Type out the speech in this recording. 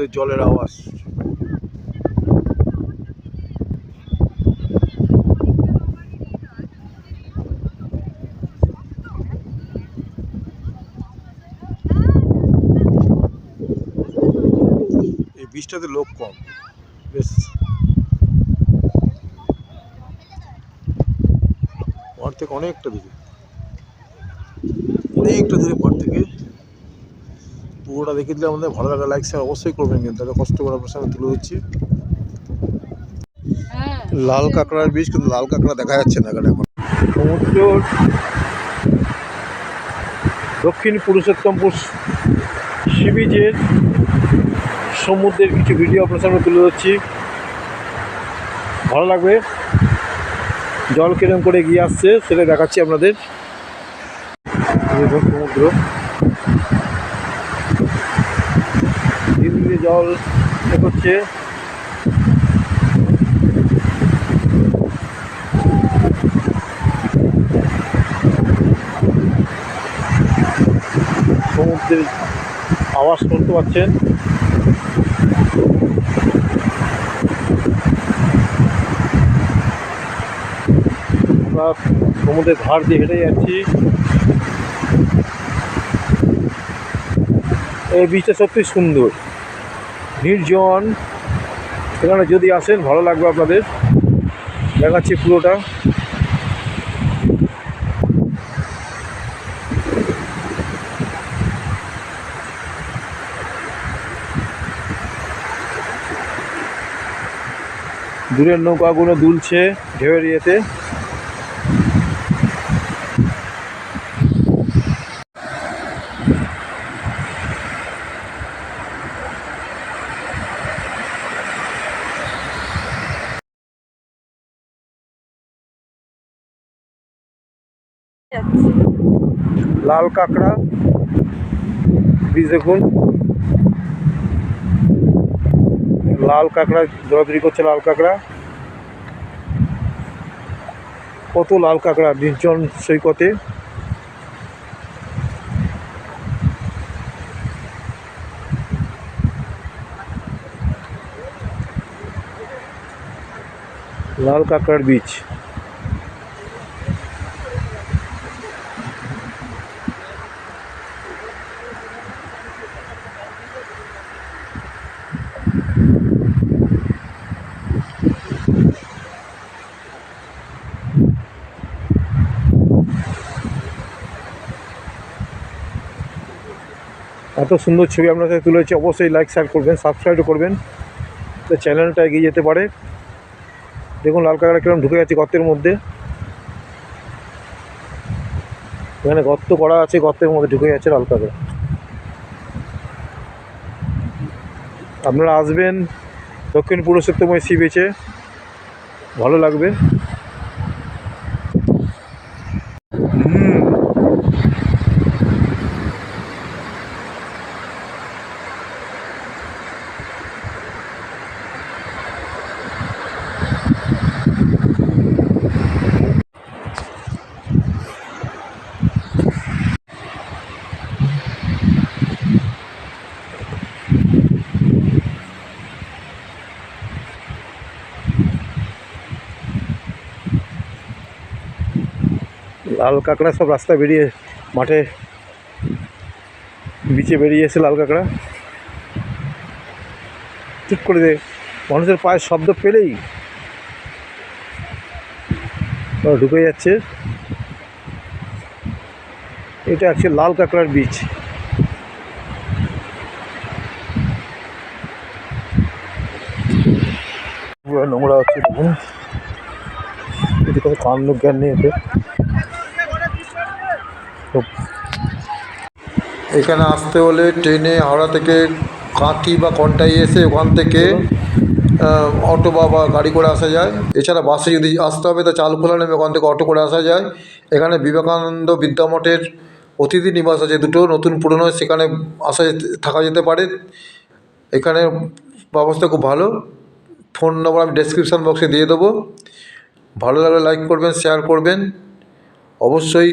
সমুদ্রের জলের আওয়াজ। এই বীজটাতে লোক কম। বেশ। পর থেকে অনেকটা দূরে। অনেকটা দূরে পর থেকে পুরোটা দেখে দিলে আমাদের ভালো লাগা লাইক শেয়ার অবশ্যই করবেন কিন্তু এত কষ্ট করে আপনার সামনে তুলে দিচ্ছি লাল কাঁকড়ার বীজ কিন্তু লাল কাঁকড়া দেখা যাচ্ছে না এখানে এখন। সমুদ্র দক্ষিণ পুরুষোত্তমপুর সি বিচের সমুদ্রের কিছু ভিডিও আপনার সামনে তুলে ধরছি। ভালো লাগবে। জল কিরম করে এগিয়ে আসছে সেটা দেখাচ্ছি আপনাদের। সমুদ্র ধীরে ধীরে জল এগোচ্ছে। সমুদ্রের আওয়াজ শুনতে পাচ্ছেন। আমরা সমুদ্রের ধার দিয়ে হেঁটে যাচ্ছি। এই বীজটা সত্যি সুন্দর। নির্জন। এখানে যদি আসেন ভালো লাগবে আপনাদের। দেখাচ্ছি পুরোটা। দূরের নৌকাগুলো দুলছে ঢেউয়ের ইয়েতে। লাল কাঁকড়া দেখুন লাল কাঁকড়া দৌড়াদৌড়ি করছে লাল কাঁকড়া, কত লাল কাঁকড়া নির্জন সৈকতে। লাল কাঁকড়ার বীজ। এত সুন্দর ছবি আপনার সাথে তুলেছি অবশ্যই লাইক শেয়ার করবেন সাবস্ক্রাইবও করবেন। তো চ্যানেলটা এগিয়ে যেতে পারে। দেখুন, লাল কাঁকড়া কিরম ঢুকে যাচ্ছে গর্তের মধ্যে। এখানে গর্ত করা আছে, গর্তের মধ্যে ঢুকে যাচ্ছে লাল কাঁকড়া আপনারা আসবেন, দক্ষিণ পুরুষোত্তময় সি বেচে ভালো লাগবে। লাল কাঁকড়া সব রাস্তা বেরিয়ে মাঠে বিচে বেরিয়ে এসে লাল কাঁকড়া ঠিক করে দে, মানুষের পায়ের শব্দ পেলেই ঢুকে যাচ্ছে। এটা হচ্ছে লাল কাঁকড়ার বীজ নোংরা হচ্ছে কোনো কাণ্ড জ্ঞান নেই এতে। এখানে আসতে হলে ট্রেনে হাওড়া থেকে কাঁথি বা কন্টাই এসে ওখান থেকে অটো বা বা গাড়ি করে আসা যায়। এছাড়া বাসে যদি আসতে হবে, তো চালখোলা নেমে ওখান থেকে অটো করে আসা যায়। এখানে বিবেকানন্দ বিদ্যামঠের অতিথি নিবাস আছে দুটো, নতুন পুরনো, সেখানে আসা থাকা যেতে পারে। এখানে ব্যবস্থা খুব ভালো। ফোন নম্বর আমি ডেসক্রিপশান বক্সে দিয়ে দেবো। ভালো লাগলে লাইক করবেন শেয়ার করবেন। অবশ্যই